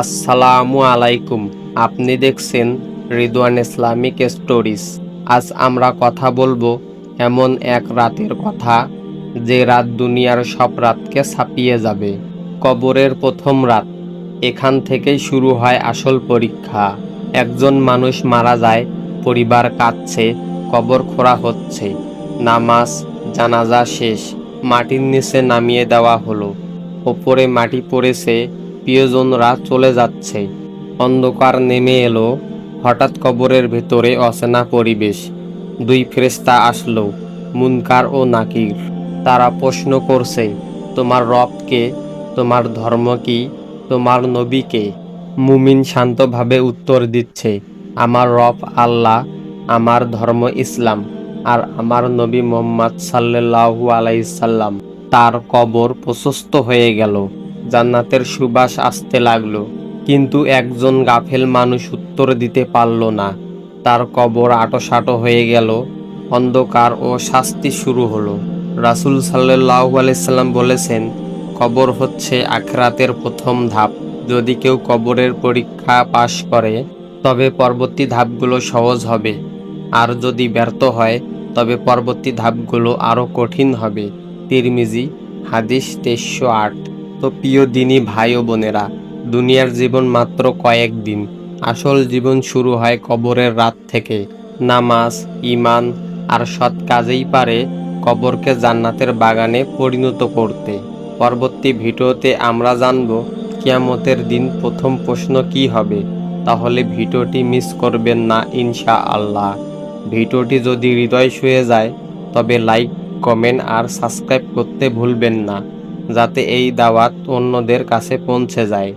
আসসালামু আলাইকুম। আপনি দেখছেন রিদওয়ান ইসলামিক স্টোরিজ। আজ আমরা কথা বলব এমন এক রাতের কথা যে রাত দুনিয়ার সব রাতকে ছাপিয়ে যাবে। কবরের প্রথম রাত। এখান থেকেই শুরু হয় আসল পরীক্ষা। একজন মানুষ মারা যায়, পরিবার কাঁদছে, কবর খোঁড়া হচ্ছে। নামাজ, জানাজা শেষ। মাটির নিচে নামিয়ে দেওয়া হলো। ওপরে মাটি পড়েছে প্রিয়জনরা চলে যাচ্ছে। অন্ধকার নেমে এলো। হঠাৎ কবরের ভেতরে অচেনা পরিবেশ। দুই ফেরেস্তা আসলো, মুনকার ও নাকির। তারা প্রশ্ন করছে, তোমার রবকে তোমার ধর্ম কি? তোমার নবীকে মুমিন শান্তভাবে উত্তর দিচ্ছে, আমার রব আল্লাহ, আমার ধর্ম ইসলাম, আর আমার নবী মোহাম্মদ সাল্লাল্লাহু আলাইসাল্লাম তার কবর প্রশস্ত হয়ে গেল। জান্নাতের সুবাস আসতে লাগল। কিন্তু একজন গাফেল মানুষ উত্তর দিতে পারল না। তার কবর আটোসাটো হয়ে গেল, অন্ধকার ও শাস্তি শুরু হলো। রাসূল সাল্লাল্লাহু আলাইসাল্লাম বলেছেন, কবর হচ্ছে আখরাতের প্রথম ধাপ। যদি কেউ কবরের পরীক্ষা পাশ করে, তবে পরবর্তী ধাপগুলো সহজ হবে। আর যদি ব্যর্থ হয়, তবে পরবর্তী ধাপগুলো আরও কঠিন হবে। তিরমিজি, হাদিস তেইশশো আট। তো প্রিয় দিনী ভাই ও বোনেরা, দুনিয়ার জীবন মাত্র কয়েক দিন। আসল জীবন শুরু হয় কবরের রাত থেকে। নামাজ ইমান আর সৎ কাজেই পারে কবরকে জান্নাতের বাগানে পরিণত করতে। পরবর্তী ভিডিওতে আমরা জানব, কিয়ামতের দিন প্রথম প্রশ্ন কি হবে? তাহলে ভিডিওটি মিস করবেন না ইনশা আল্লাহ ভিডিওটি যদি হৃদয় শুয়ে যায়, তবে লাইক, কমেন্ট আর সাবস্ক্রাইব করতে ভুলবেন না। যাতে এই দাওয়াত অন্যদের কাছে পৌঁছে যায়।